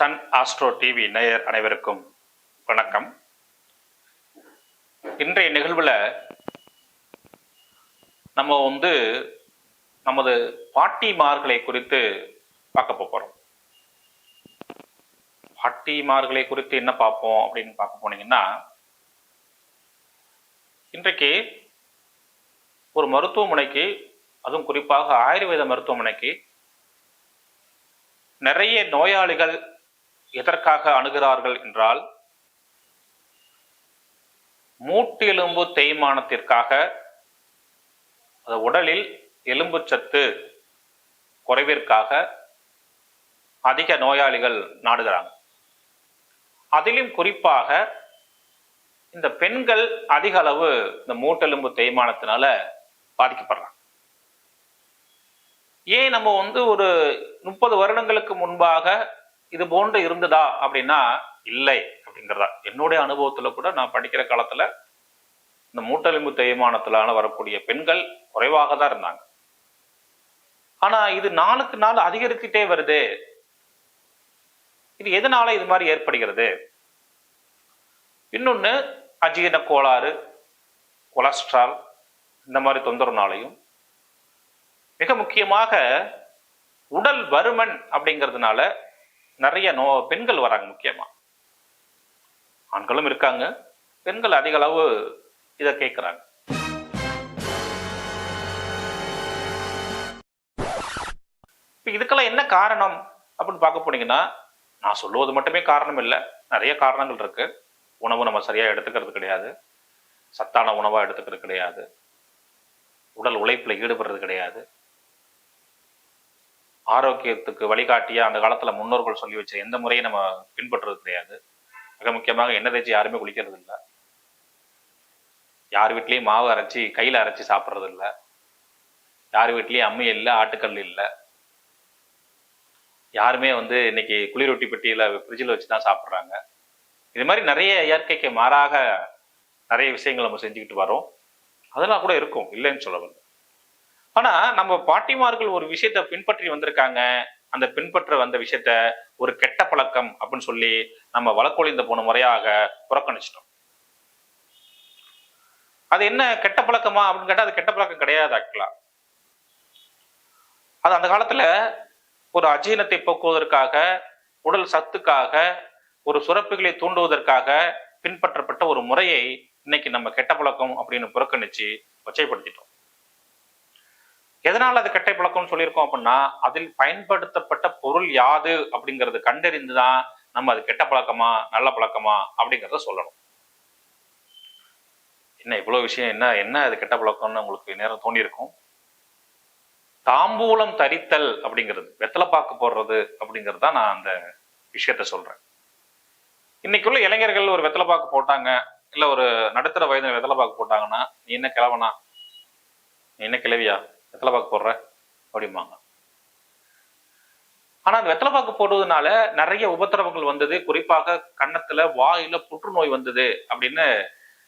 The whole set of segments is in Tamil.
சன் ஆஸ்ட்ரோ டிவி நேயர் அனைவருக்கும் வணக்கம். இன்றைய நிகழ்வில் நம்ம வந்து நமது பாட்டிமார்களை குறித்து பார்க்க போகிறோம் பாட்டிமார்களை குறித்து என்ன பார்ப்போம் அப்படின்னு பார்க்க போனீங்கன்னா இன்றைக்கு ஒரு மருத்துவமனைக்கு அதுவும் குறிப்பாக ஆயுர்வேத மருத்துவமனைக்கு நிறைய நோயாளிகள் எதற்காக அணுகிறார்கள் என்றால் மூட்டெலும்பு தேய்மானத்திற்காக அது உடலில் எலும்பு சத்து குறைவிற்காக அதிக நோயாளிகள் நாடுகிறாங்க. அதிலும் குறிப்பாக இந்த பெண்கள் அதிக அளவு இந்த மூட்டெலும்பு தேய்மானத்தினால பாதிக்கப்படுறாங்க. ஏன் நம்ம வந்து ஒரு முப்பது வருடங்களுக்கு முன்பாக இது போன்று இருந்ததா அப்படின்னா இல்லை அப்படிங்கிறதா. என்னுடைய அனுபவத்துல கூட நான் படிக்கிற காலத்துல இந்த மூட்டெலும்பு தேய்மானத்திலான வரக்கூடிய பெண்கள் குறைவாக தான் இருந்தாங்க. ஆனா இது நாளுக்கு நாள் அதிகரிச்சுட்டே வருது. இது எதனால இது மாதிரி ஏற்படுகிறது? இன்னொன்னு அஜீரண கோளாறு கொலஸ்ட்ரால் இந்த மாதிரி தொந்தரவுனாலையும். மிக முக்கியமாக உடல் வருமன் அப்படிங்கிறதுனால நிறைய நோ பெண்கள் வராங்க முக்கியமா. ஆண்களும் இருக்காங்க. பெண்கள் அதிக அளவு இதை கேட்குறாங்க இப்போ இதுக்கெல்லாம் என்ன காரணம் அப்படின்னு பார்க்க போனீங்கன்னா நான் சொல்லுவது மட்டுமே காரணம் இல்லை. நிறைய காரணங்கள் இருக்கு. உணவு நம்ம சரியாக எடுத்துக்கிறது கிடையாது. சத்தான உணவாக எடுத்துக்கிறது கிடையாது. உடல் உழைப்பில் ஈடுபடுறது கிடையாது. ஆரோக்கியத்துக்கு வழிகாட்டியா அந்த காலத்துல முன்னோர்கள் சொல்லி வச்ச எந்த முறையும் நம்ம பின்பற்றுறது கிடையாது. மிக முக்கியமாக எண்ணெய் தேய்ச்சி யாருமே குளிக்கிறது இல்லை. யார் வீட்லயும் மாவு அரைச்சி கையில அரைச்சி சாப்பிட்றது இல்லை. யார் வீட்லயும் அம்மி இல்லை ஆட்டுக்கல் இல்லை. யாருமே வந்து இன்னைக்கு குளிரொட்டி பெட்டியில ஃப்ரிட்ஜில் வச்சு தான் சாப்பிட்றாங்க. இது மாதிரி நிறைய இயற்கைக்கு மாறாக நிறைய விஷயங்கள் நம்ம செஞ்சுக்கிட்டு வரோம். அதெல்லாம் கூட இருக்கும் இல்லைன்னு சொல்லவில்லை ஆனா நம்ம பாட்டிமார்கள் ஒரு விஷயத்த பின்பற்றி வந்திருக்காங்க. அந்த பின்பற்ற வந்த விஷயத்த ஒரு கெட்ட பழக்கம் அப்படின்னு சொல்லி நம்ம வழக்கொழிந்த போன முறையாக புறக்கணிச்சிட்டோம். அது என்ன கெட்ட பழக்கமா அப்படின்னு கேட்டா அது கெட்ட பழக்கம் கிடையாது ஆக்சுவலா அது அந்த காலத்துல ஒரு அஜீரணத்தை போக்குவதற்காக உடல் சத்துக்காக ஒரு சுரப்புகளை தூண்டுவதற்காக பின்பற்றப்பட்ட ஒரு முறையை இன்னைக்கு நம்ம கெட்ட பழக்கம் அப்படின்னு புறக்கணிச்சு கொச்சைப்படுத்திட்டோம் எதனால அது கெட்ட பழக்கம்னு சொல்லியிருக்கோம் அப்படின்னா அதில் பயன்படுத்தப்பட்ட பொருள் யாது அப்படிங்கறது கண்டறிந்து தான் நம்ம அது கெட்ட பழக்கமா நல்ல பழக்கமா அப்படிங்கிறத சொல்லணும். என்ன இவ்வளவு விஷயம் என்ன என்ன அது கெட்ட பழக்கம்னு உங்களுக்கு நேரம் தோண்டியிருக்கும் தாம்பூலம் தரித்தல் அப்படிங்கிறது வெத்தலைப்பாக்கு போடுறது அப்படிங்கிறது தான் நான் அந்த விஷயத்த சொல்றேன். இன்னைக்குள்ள இளைஞர்கள் ஒரு வெத்தலைப்பாக்கு போட்டாங்க இல்ல ஒரு நடுத்தர வயதுல வெத்தலைப்பாக்கு போட்டாங்கன்னா நீ என்ன கிளவனா நீ என்ன கிளவியா வெத்தலைப்பாக்கு போடுற? அப்படிம்பாங்க. ஆனா அந்த வெத்தலைப்பாக்கு போடுவதனால நிறைய உபத்திரவங்கள் வந்தது. குறிப்பாக கன்னத்துல வாயில புற்றுநோய் வந்தது அப்படின்னு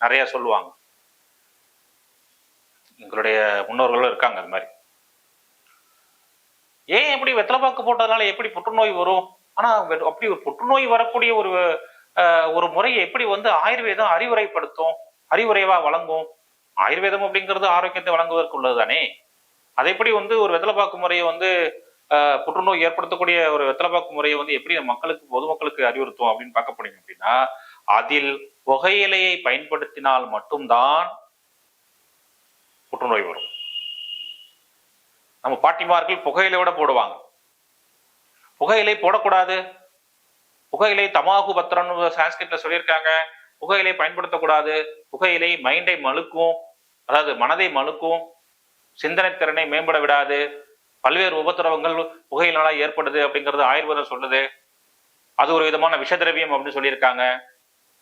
நிறைய சொல்லுவாங்க. எங்களுடைய முன்னோர்களும் இருக்காங்க அது மாதிரி. ஏன் எப்படி வெத்தலைப்பாக்கு போட்டதுனால எப்படி புற்றுநோய் வரும்? ஆனா அப்படி ஒரு புற்றுநோய் வரக்கூடிய ஒரு அஹ், ஒரு முறையை எப்படி வந்து ஆயுர்வேதம் அறிவுரைப்படுத்தும் அறிவுரைவா வழங்கும்? ஆயுர்வேதம் அப்படிங்கிறது ஆரோக்கியத்தை வழங்குவதற்கு உள்ளது தானே அதை எப்படி வந்து ஒரு வெத்தலைப்பாக்கு முறையை வந்து புற்றுநோய் ஏற்படுத்தக்கூடிய ஒரு வெத்தலைப்பாக்கு முறையை வந்து எப்படி மக்களுக்கு பொதுமக்களுக்கு அறிவுறுத்தும் அப்படின்னு பார்க்க போனீங்க அப்படின்னா அதில் புகையிலையை பயன்படுத்தினால் மட்டும்தான் புற்றுநோய் வரும். நம்ம பாட்டிமார்கள் புகையிலையோட போடுவாங்க. புகையிலை போடக்கூடாது. புகையிலை தமாகு பத்திரம்னு சான்ஸ்கிரிட்ல சொல்லியிருக்காங்க. புகையிலை பயன்படுத்தக்கூடாது. புகையிலை மைண்டை மழுக்கும். அதாவது மனதை மழுக்கும். சிந்தனை திறனை மேம்பட விடாது. பல்வேறு உபத்திரவங்கள் புகையினால ஏற்படுது அப்படிங்கிறது ஆயுர்வேதம் சொல்லுது. அது ஒரு விதமான விஷதிரவியம் அப்படின்னு சொல்லியிருக்காங்க.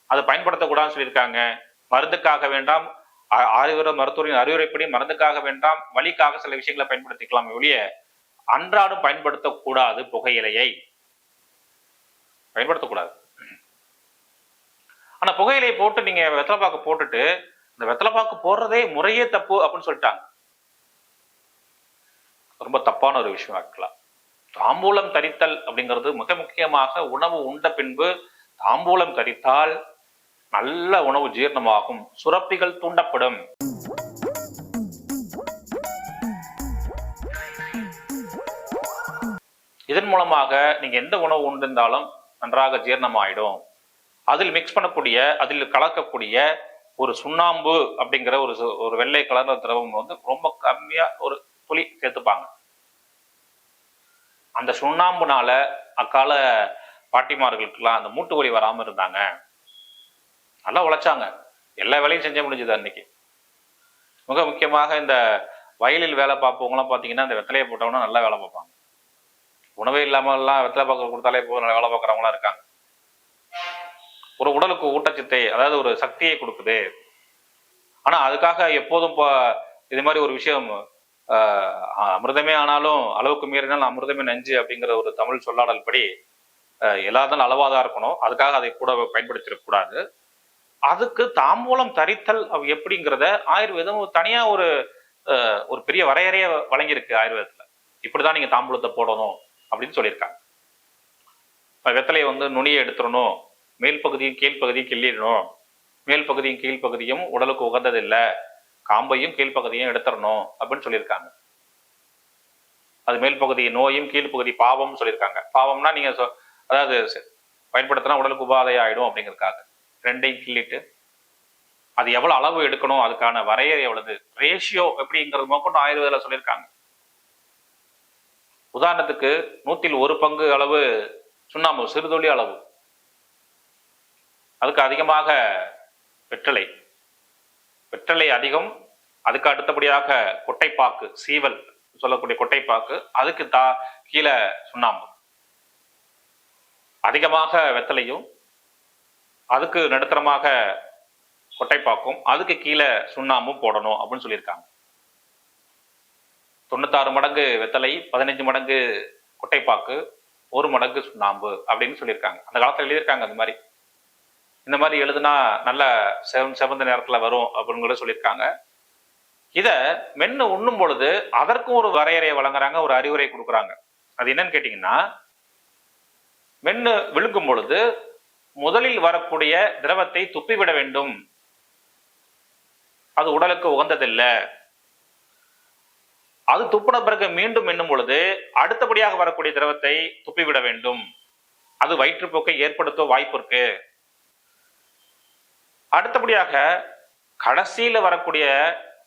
அதை பயன்படுத்தக்கூடாதுன்னு சொல்லியிருக்காங்க. மருந்துக்காக வேண்டாம். ஆயுர்வேத மருத்துவரின் அறிவுரைப்படி மருந்துக்காக வேண்டாம். வழிக்காக சில விஷயங்களை பயன்படுத்திக்கலாம். ஒழிய அன்றாடம் பயன்படுத்தக்கூடாது புகையிலையை பயன்படுத்தக்கூடாது. ஆனா புகையிலையை போட்டு நீங்க வெத்தலைப்பாக்கு போட்டுட்டு இந்த வெத்தலைப்பாக்கு போடுறதே முறையே தப்பு அப்படின்னு சொல்லிட்டாங்க. ரொம்ப தப்பான ஒரு விஷயம் ஆக்சுவலா தாம்பூலம் தரித்தல் அப்படிங்கிறது மிக முக்கியமாக உணவு உண்ட பின்பு தாம்பூலம் தரித்தால் நல்ல உணவு ஜீரணமாகும். சுரப்பிகள் தூண்டப்படும். இதன் மூலமாக நீங்க எந்த உணவு உண்டிருந்தாலும் நன்றாக ஜீர்ணமாயிடும். அதில் மிக்ஸ் பண்ணக்கூடிய அதில் கலக்கக்கூடிய ஒரு சுண்ணாம்பு அப்படிங்கிற ஒரு ஒரு வெள்ளை கலர்ந்த திரவம் வந்து ரொம்ப கம்மியா ஒரு புளி சேர்த்துப்பாங்க. அந்த சுண்ணாம்புனால அக்கால பாட்டிமார்களுக்கெல்லாம் அந்த மூட்டு வலி வராம இருந்தாங்க. நல்லா உழைச்சாங்க. எல்லா வேலையும் செஞ்ச முடிஞ்சது அன்னைக்கு. மிக முக்கியமாக இந்த வயலில் வேலை பார்ப்பவங்களாம் பார்த்தீங்கன்னா இந்த வெத்தலையை போட்டவங்கன்னா நல்லா வேலை பார்ப்பாங்க. உணவே இல்லாமல்லாம் வெத்தலை பார்க்க கொடுத்தாலே போதும் நல்லா வேலை பார்க்குறவங்களாம் இருக்காங்க. ஒரு உடலுக்கு ஊட்டச்சத்தை அதாவது ஒரு சக்தியை கொடுக்குது. ஆனா அதுக்காக எப்போதும் இப்போ இது மாதிரி ஒரு விஷயம் அமிர்தமே ஆனாலும் அளவுக்கு மீறினால் அமிர்தமே நஞ்சு அப்படிங்கிற ஒரு தமிழ் சொல்லாடல் படி எல்லாத்தாலும் அளவாதான் அளவாக தான் இருக்கணும். அதுக்காக அதை கூட பயன்படுத்திடக்கூடாது அதுக்கு தாம்பூலம் தரித்தல் எப்படிங்கிறத ஆயுர்வேதம் தனியா ஒரு ஒரு பெரிய வரையறைய வழங்கியிருக்கு ஆயுர்வேதத்துல. இப்படிதான் நீங்க தாம்பூலத்தை போடணும் அப்படின்னு சொல்லியிருக்காங்க. வெத்தலையை வந்து நுனியை எடுத்துடணும். மேல் பகுதியும் கீழ் பகுதியும் கிள்ளிடணும். மேல் பகுதியும் கீழ் பகுதியும் உடலுக்கு உகந்ததில்லை. காம்பையும் கீழ்ப்பகுதியும் எடுத்துடணும் அப்படின்னு சொல்லியிருக்காங்க. அது மேல் பகுதி நோயும் கீழ் பகுதி பாவம்னு சொல்லியிருக்காங்க. பாவம்னா நீங்க சொ- அதாவது பயன்படுத்தினா உடலுக்கு உபாதை ஆயிடும் அப்படிங்கிறதுக்காக. ரெண்டையும் கிள்ளிட்டு அது எவ்வளவு அளவு எடுக்கணும் அதுக்கான வரையறை எவ்வளவு ரேஷியோ எப்படிங்கிறது மொக்கொண்டு ஆயுர்வேதில் சொல்லியிருக்காங்க. உதாரணத்துக்கு நூத்தில் ஒரு பங்கு அளவு சுண்ணாம்பு சிறுதுளி அளவு. அதுக்கு அதிகமாக வெற்றலை. வெற்றலை அதிகம் அதுக்கு அடுத்தபடியாக கொட்டைப்பாக்கு சீவல் சொல்லக்கூடிய கொட்டைப்பாக்கு அதுக்கு தா கீழே சுண்ணாம்பு. அதிகமாக வெத்தலையும் அதுக்கு நடுத்தரமாக கொட்டைப்பாக்கும் அதுக்கு கீழே சுண்ணாம்பும் போடணும் அப்படின்னு சொல்லியிருக்காங்க. தொண்ணூத்தாறு மடங்கு வெத்தலை பதினஞ்சு மடங்கு கொட்டைப்பாக்கு ஒரு மடங்கு சுண்ணாம்பு அப்படின்னு சொல்லியிருக்காங்க. அந்த காலத்துல எழுதியிருக்காங்க அந்த மாதிரி. இந்த மாதிரி எழுதுனா நல்ல செவன் செவந்த நேரத்தில் வரும் அப்படின்னு கூட சொல்லியிருக்காங்க. இதை மென்னு உண்ணும் பொழுது அதற்கும் ஒரு வரையறையை வழங்குறாங்க ஒரு அறிவுரை கொடுக்குறாங்க. அது என்னன்னு கேட்டீங்கன்னா மென்னு விழுங்கும் பொழுது முதலில் வரக்கூடிய திரவத்தை துப்பிவிட வேண்டும். அது உடலுக்கு உகந்ததில்லை. அது துப்பின பிறகு மீண்டும் எண்ணும் பொழுது அடுத்தபடியாக வரக்கூடிய திரவத்தை துப்பிவிட வேண்டும். அது வயிற்றுப்போக்கை ஏற்படுத்த வாய்ப்பு இருக்கு அடுத்தபடியாக கடைசியில் வரக்கூடிய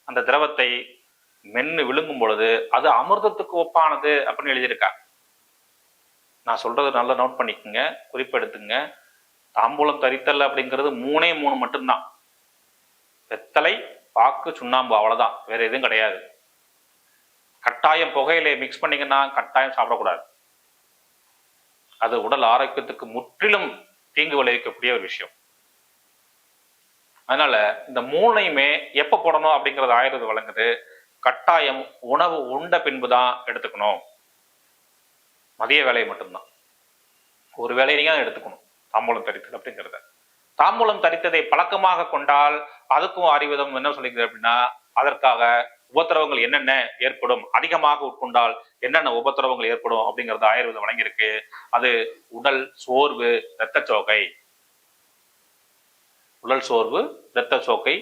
அந்த திரவத்தை மென்னு விழுங்கும் பொழுது அது அமிர்தத்துக்கு ஒப்பானது அப்படின்னு எழுதியிருக்கா நான் சொல்றது நல்லா நோட் பண்ணிக்கோங்க குறிப்பெடுத்துங்க. தாம்பூலம் தரித்தல் அப்படிங்கிறது மூணே மூணு மட்டும்தான். வெத்தலை பாக்கு சுண்ணாம்பு அவ்வளோதான் வேற எதுவும் கிடையாது. கட்டாயம் புகையில மிக்ஸ் பண்ணீங்கன்னா கட்டாயம் சாப்பிடக்கூடாது. அது உடல் ஆரோக்கியத்துக்கு முற்றிலும் தீங்கு விளைவிக்கக்கூடிய ஒரு விஷயம். அதனால இந்த மூணையுமே எப்ப போடணும் அப்படிங்கறது ஆயுர்வேதம் வழங்குது. கட்டாயம் உணவு உண்ட பின்பு தான் எடுத்துக்கணும். மதிய வேலையை மட்டும்தான். ஒரு வேலையை நீங்க எடுத்துக்கணும். தாம்பூலம் தரித்தல் அப்படிங்கிறத. தாம்பூலம் தரித்ததை பழக்கமாக கொண்டால் அதுக்கும் ஆயுர்வேதம் என்ன சொல்லிக்கிறது அப்படின்னா அதற்காக உபத்திரவங்கள் என்னென்ன ஏற்படும் அதிகமாக உட்கொண்டால் என்னென்ன உபத்திரவங்கள் ஏற்படும் அப்படிங்கிறது ஆயுர்வேதம் வழங்கியிருக்கு. அது உடல் சோர்வு இரத்தச்சோகை. உடல் சோர்வு இரத்த சோக்கை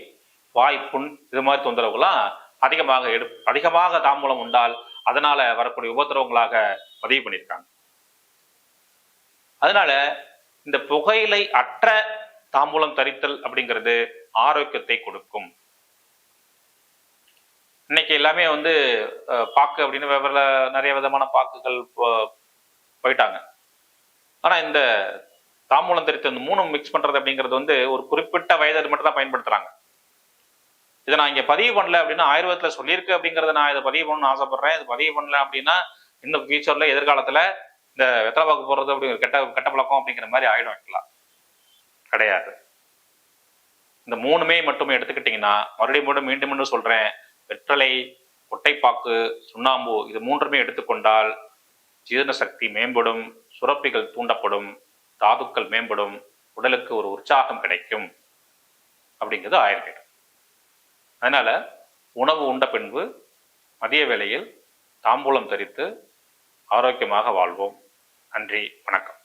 வாய்ப்புண் இது மாதிரி தொந்தரவுகள்லாம் அதிகமாக எடு அதிகமாக தாம்பூலம் உண்டால் அதனால வரக்கூடிய உபத்திரவங்களாக பதிவு பண்ணியிருக்காங்க. அதனால இந்த புகையிலை அற்ற தாம்பூலம் தரித்தல் அப்படிங்கிறது ஆரோக்கியத்தை கொடுக்கும். இன்னைக்கு எல்லாமே வந்து அஹ், பாக்கு அப்படின்னு வெவ்வேறு நிறைய விதமான பாக்குகள் போ- போயிட்டாங்க. ஆனா இந்த தாம்பூலம் தெரித்து இந்த மூணு மிக்ஸ் பண்றது அப்படிங்கிறது வந்து ஒரு குறிப்பிட்ட வயது மட்டும் தான் பயன்படுத்துறாங்க. இதை நான் இங்க பதிவு பண்ணல அப்படின்னா ஆயுர்வேதத்துல சொல்லியிருக்கு அப்படிங்கறத நான் இதை பதிவு பண்ணணும்னு ஆசைப்படுறேன். இது பதிவு பண்ணல அப்படின்னா இன்னும் ஃபியூச்சர்ல எதிர்காலத்துல இந்த வெத்தலை பாக்கு போடுறது அப்படிங்கிற கெட்ட கெட்ட பழக்கம் அப்படிங்கிற மாதிரி ஆயிடும் வைக்கலாம் கிடையாது. இந்த மூணுமே மட்டும் எடுத்துக்கிட்டீங்கன்னா மறுபடியும் மீண்டும் மீண்டும் மீண்டும் சொல்றேன். வெற்றலை கொட்டைப்பாக்கு சுண்ணாம்பு இது மூன்றுமே எடுத்துக்கொண்டால் ஜீரண சக்தி மேம்படும் சுரப்பிகள் தூண்டப்படும். தாதுக்கள் மேம்படும் உடலுக்கு ஒரு உற்சாகம் கிடைக்கும் அப்படிங்கிறது ஆயுர்வேதம். அதனால உணவு உண்ட பின்பு மதிய வேளையில் தாம்பூலம் தரித்து ஆரோக்கியமாக வாழ்வோம். நன்றி வணக்கம்.